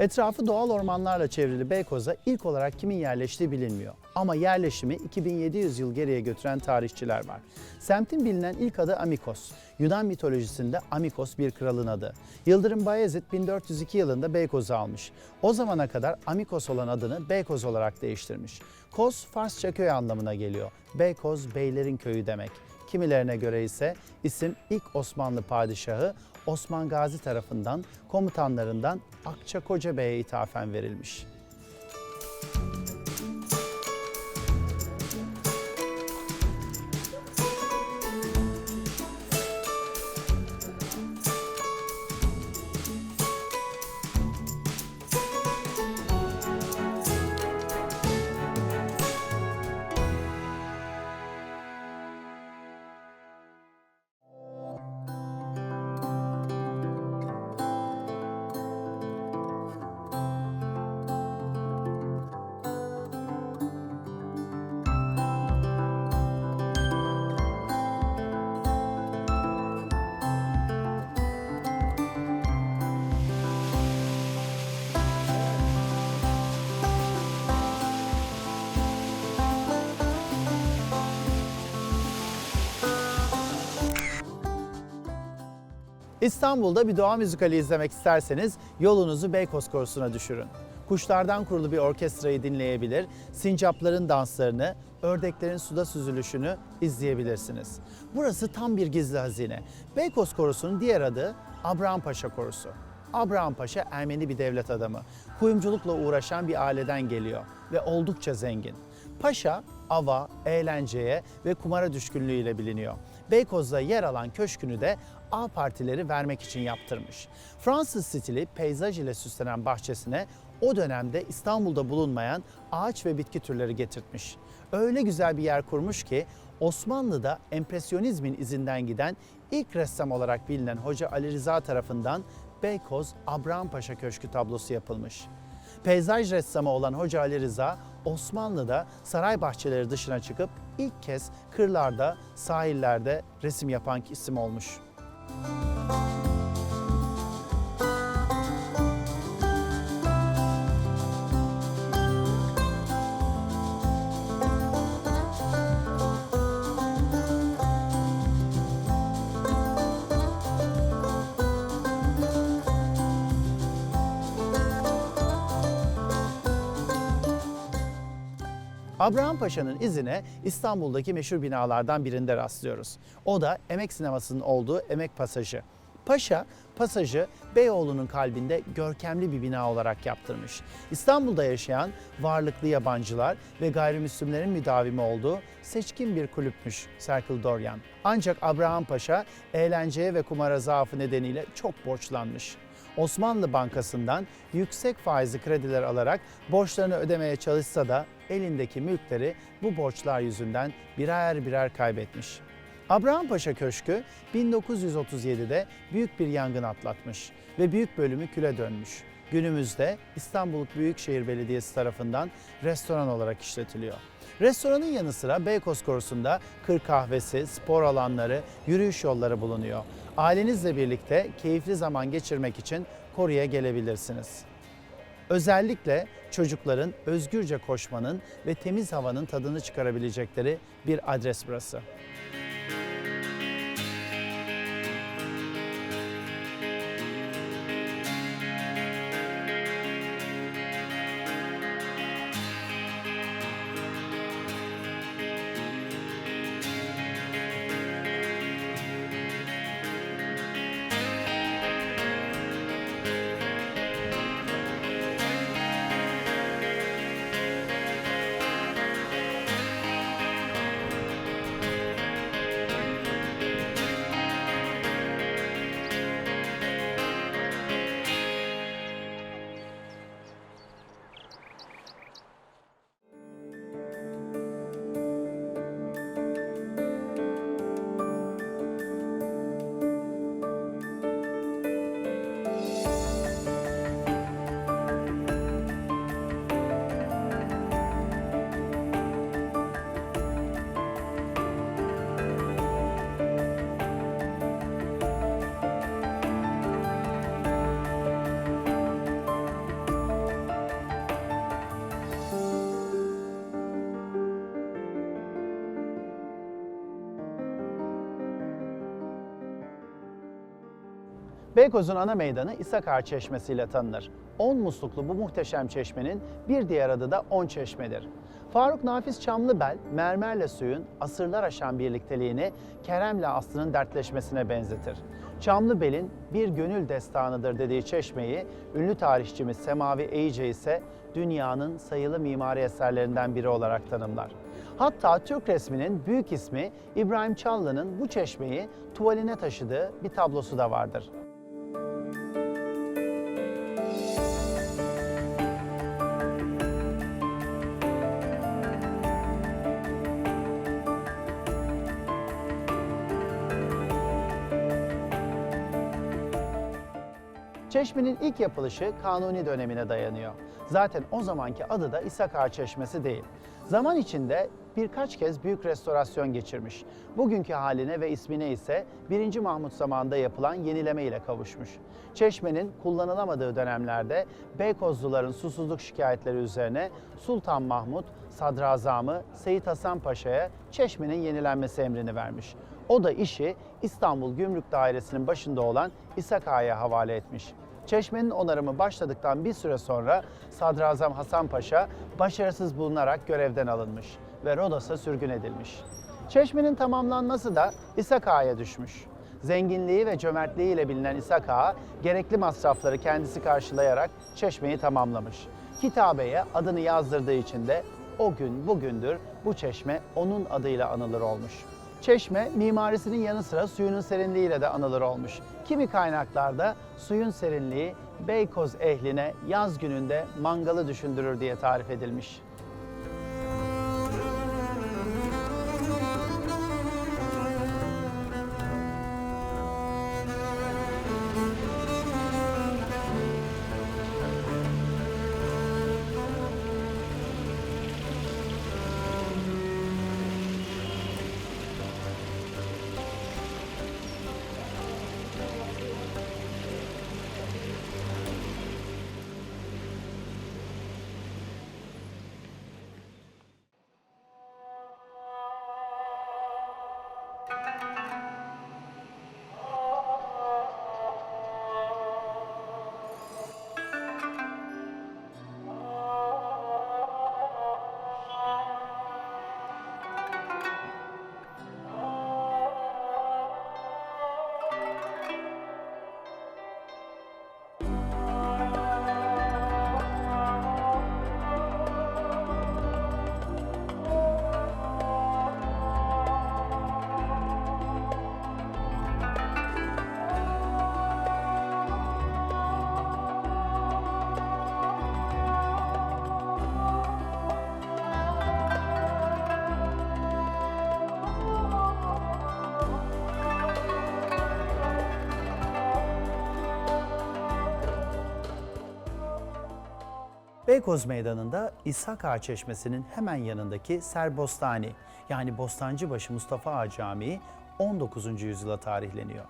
Etrafı doğal ormanlarla çevrili Beykoz'a ilk olarak kimin yerleştiği bilinmiyor. Ama yerleşimi 2700 yıl geriye götüren tarihçiler var. Semtin bilinen ilk adı Amikos. Yunan mitolojisinde Amikos bir kralın adı. Yıldırım Bayezid 1402 yılında Beykoz'u almış. O zamana kadar Amikos olan adını Beykoz olarak değiştirmiş. Kos Farsça köy anlamına geliyor. Beykoz beylerin köyü demek. Kimilerine göre ise isim ilk Osmanlı padişahı Osman Gazi tarafından komutanlarından Akçakoca Bey'e ithafen verilmiş. İstanbul'da bir doğa müzikali izlemek isterseniz yolunuzu Beykoz Korusu'na düşürün. Kuşlardan kurulu bir orkestrayı dinleyebilir, sincapların danslarını, ördeklerin suda süzülüşünü izleyebilirsiniz. Burası tam bir gizli hazine. Beykoz Korusu'nun diğer adı Abraham Paşa Korusu. Abraham Paşa Ermeni bir devlet adamı. Kuyumculukla uğraşan bir aileden geliyor ve oldukça zengin. Paşa ava, eğlenceye ve kumara düşkünlüğüyle biliniyor. Beykoz'da yer alan köşkünü de A partileri vermek için yaptırmış. Fransız stili peyzaj ile süslenen bahçesine o dönemde İstanbul'da bulunmayan ağaç ve bitki türleri getirtmiş. Öyle güzel bir yer kurmuş ki Osmanlı'da empresyonizmin izinden giden ilk ressam olarak bilinen Hoca Ali Rıza tarafından Beykoz Abraham Paşa Köşkü tablosu yapılmış. Peyzaj ressamı olan Hoca Ali Rıza, Osmanlı'da saray bahçeleri dışına çıkıp ilk kez kırlarda, sahillerde resim yapan isim olmuş. Abraham Paşa'nın izine İstanbul'daki meşhur binalardan birinde rastlıyoruz. O da Emek Sineması'nın olduğu Emek Pasajı. Paşa, pasajı Beyoğlu'nun kalbinde görkemli bir bina olarak yaptırmış. İstanbul'da yaşayan varlıklı yabancılar ve gayrimüslimlerin müdavimi olduğu seçkin bir kulüpmüş Circle Dorian. Ancak Abraham Paşa eğlenceye ve kumara zaafı nedeniyle çok borçlanmış. Osmanlı Bankası'ndan yüksek faizli krediler alarak borçlarını ödemeye çalışsa da elindeki mülkleri bu borçlar yüzünden birer birer kaybetmiş. Abraham Paşa Köşkü 1937'de büyük bir yangın atlatmış ve büyük bölümü küle dönmüş. Günümüzde İstanbul Büyükşehir Belediyesi tarafından restoran olarak işletiliyor. Restoranın yanı sıra Beykoz Korusu'nda kır kahvesi, spor alanları, yürüyüş yolları bulunuyor. Ailenizle birlikte keyifli zaman geçirmek için koruya gelebilirsiniz. Özellikle çocukların özgürce koşmanın ve temiz havanın tadını çıkarabilecekleri bir adres burası. Beykoz'un ana meydanı İsakar Çeşmesi ile tanınır. 10 musluklu bu muhteşem çeşmenin bir diğer adı da 10 çeşmedir. Faruk Nafiz Çamlıbel, mermerle suyun asırlar aşan birlikteliğini Kerem'le Aslı'nın dertleşmesine benzetir. Çamlıbel'in bir gönül destanıdır dediği çeşmeyi, ünlü tarihçimiz Semavi Eyice ise dünyanın sayılı mimari eserlerinden biri olarak tanımlar. Hatta Türk resminin büyük ismi İbrahim Çallı'nın bu çeşmeyi tuvaline taşıdığı bir tablosu da vardır. Çeşmenin ilk yapılışı Kanuni dönemine dayanıyor. Zaten o zamanki adı da İsakar Çeşmesi değil. Zaman içinde birkaç kez büyük restorasyon geçirmiş. Bugünkü haline ve ismine ise 1. Mahmut zamanında yapılan yenileme ile kavuşmuş. Çeşmenin kullanılamadığı dönemlerde Beykozluların susuzluk şikayetleri üzerine Sultan Mahmut Sadrazamı Seyit Hasan Paşa'ya çeşmenin yenilenmesi emrini vermiş. O da işi İstanbul Gümrük Dairesi'nin başında olan İshak Ağa'ya havale etmiş. Çeşmenin onarımı başladıktan bir süre sonra Sadrazam Hasan Paşa başarısız bulunarak görevden alınmış ve Rodos'a sürgün edilmiş. Çeşmenin tamamlanması da İshak düşmüş. Zenginliği ve cömertliğiyle bilinen İshak gerekli masrafları kendisi karşılayarak çeşmeyi tamamlamış. Kitabeye adını yazdırdığı için de o gün bugündür bu çeşme onun adıyla anılır olmuş. Çeşme mimarisinin yanı sıra suyunun serinliğiyle de anılır olmuş. Kimi kaynaklarda suyun serinliği Beykoz ehline yaz gününde mangalı düşündürür diye tarif edilmiş. Beykoz Meydanı'nda İshak Ağa Çeşmesi'nin hemen yanındaki Serbostani yani Bostancıbaşı Mustafa Ağa Camii 19. yüzyıla tarihleniyor.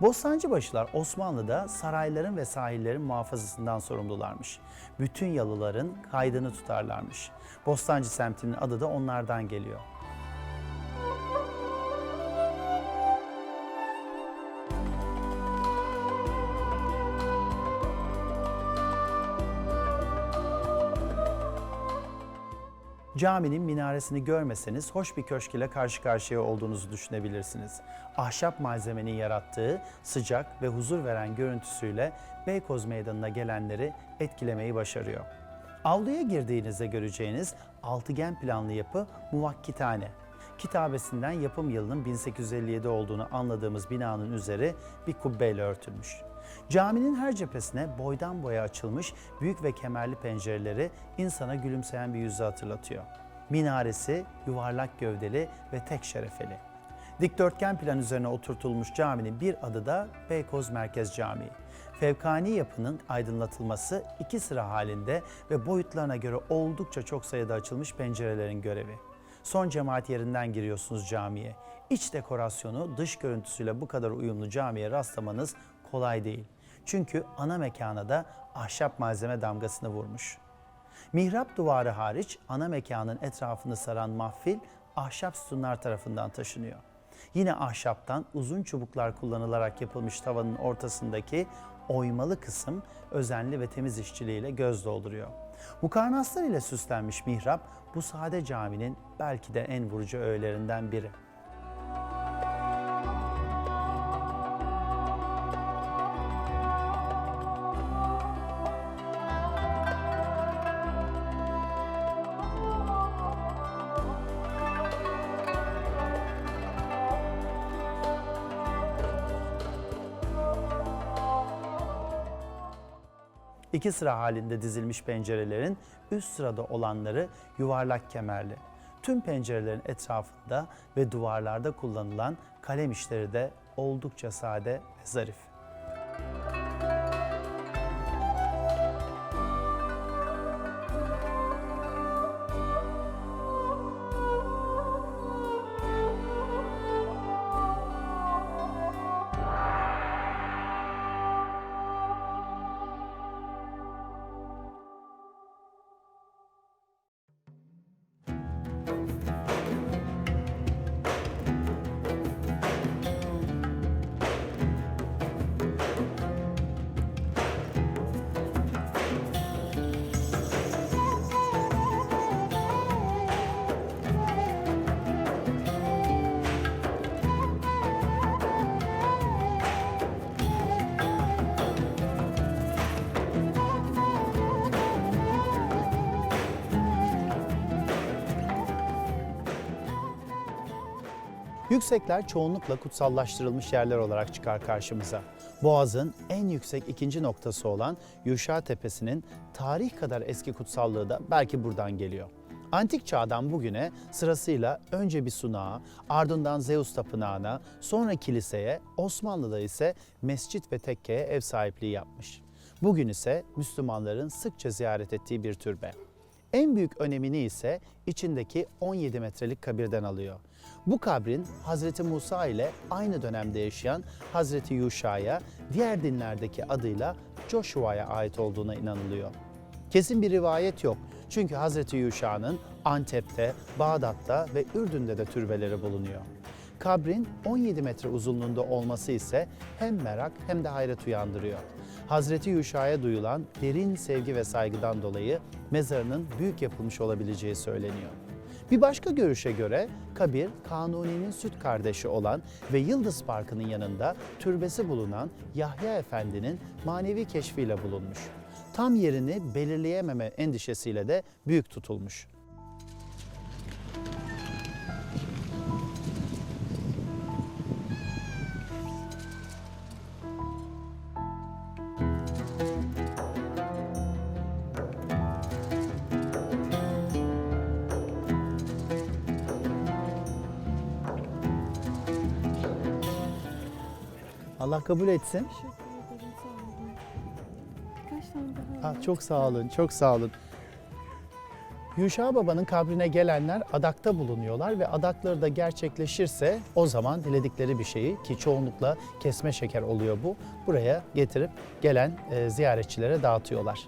Bostancıbaşılar Osmanlı'da sarayların ve sahillerin muhafazasından sorumlularmış. Bütün yalıların kaydını tutarlarmış. Bostancı semtinin adı da onlardan geliyor. Caminin minaresini görmeseniz hoş bir köşk ile karşı karşıya olduğunuzu düşünebilirsiniz. Ahşap malzemenin yarattığı sıcak ve huzur veren görüntüsüyle Beykoz Meydanı'na gelenleri etkilemeyi başarıyor. Avluya girdiğinizde göreceğiniz altıgen planlı yapı muvakkitane. Kitabesinden yapım yılının 1857 olduğunu anladığımız binanın üzeri bir kubbeyle örtülmüş. Caminin her cephesine boydan boya açılmış büyük ve kemerli pencereleri insana gülümseyen bir yüzü hatırlatıyor. Minaresi yuvarlak gövdeli ve tek şerefeli. Dikdörtgen plan üzerine oturtulmuş caminin bir adı da Beykoz Merkez Camii. Fevkani yapının aydınlatılması iki sıra halinde ve boyutlarına göre oldukça çok sayıda açılmış pencerelerin görevi. Son cemaat yerinden giriyorsunuz camiye. İç dekorasyonu dış görüntüsüyle bu kadar uyumlu camiye rastlamanız kolay değil. Çünkü ana mekana da ahşap malzeme damgasını vurmuş. Mihrap duvarı hariç ana mekanın etrafını saran mahfil ahşap sütunlar tarafından taşınıyor. Yine ahşaptan uzun çubuklar kullanılarak yapılmış tavanın ortasındaki oymalı kısım özenli ve temiz işçiliğiyle göz dolduruyor. Mukarnaslar ile süslenmiş mihrap bu sade caminin belki de en vurucu öğelerinden biri. İki sıra halinde dizilmiş pencerelerin üst sırada olanları yuvarlak kemerli. Tüm pencerelerin etrafında ve duvarlarda kullanılan kalem işleri de oldukça sade ve zarif. Yüksekler çoğunlukla kutsallaştırılmış yerler olarak çıkar karşımıza. Boğaz'ın en yüksek ikinci noktası olan Yuşa Tepesi'nin tarih kadar eski kutsallığı da belki buradan geliyor. Antik çağdan bugüne sırasıyla önce bir sunağa, ardından Zeus tapınağına, sonra kiliseye, Osmanlı'da ise mescit ve tekkeye ev sahipliği yapmış. Bugün ise Müslümanların sıkça ziyaret ettiği bir türbe. En büyük önemini ise içindeki 17 metrelik kabirden alıyor. Bu kabrin Hazreti Musa ile aynı dönemde yaşayan Hazreti Yuşa'ya, diğer dinlerdeki adıyla Joshua'ya ait olduğuna inanılıyor. Kesin bir rivayet yok. Çünkü Hazreti Yuşa'nın Antep'te, Bağdat'ta ve Ürdün'de de türbeleri bulunuyor. Kabrin 17 metre uzunluğunda olması ise hem merak hem de hayret uyandırıyor. Hazreti Yuşa'ya duyulan derin sevgi ve saygıdan dolayı mezarının büyük yapılmış olabileceği söyleniyor. Bir başka görüşe göre kabir Kanuni'nin süt kardeşi olan ve Yıldız Parkı'nın yanında türbesi bulunan Yahya Efendi'nin manevi keşfiyle bulunmuş. Tam yerini belirleyememe endişesiyle de büyük tutulmuş. Allah kabul etsin. Teşekkür ederim sağ olun. Kaç tane daha Ha, var? çok sağ olun, çok sağ olun. Yuşa Baba'nın kabrine gelenler adakta bulunuyorlar ve adakları da gerçekleşirse o zaman diledikleri bir şeyi ki çoğunlukla kesme şeker oluyor bu buraya getirip gelen e, ziyaretçilere dağıtıyorlar.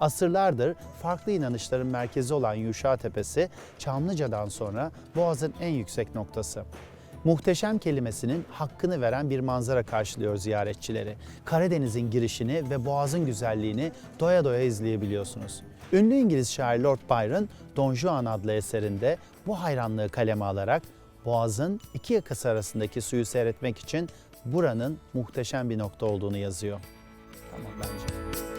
Asırlardır farklı inanışların merkezi olan Yuşa Tepesi, Çamlıca'dan sonra Boğaz'ın en yüksek noktası. Muhteşem kelimesinin hakkını veren bir manzara karşılıyor ziyaretçileri. Karadeniz'in girişini ve Boğaz'ın güzelliğini doya doya izleyebiliyorsunuz. Ünlü İngiliz şair Lord Byron, Don Juan adlı eserinde bu hayranlığı kaleme alarak Boğaz'ın iki yakası arasındaki suyu seyretmek için buranın muhteşem bir nokta olduğunu yazıyor. Tamam bence.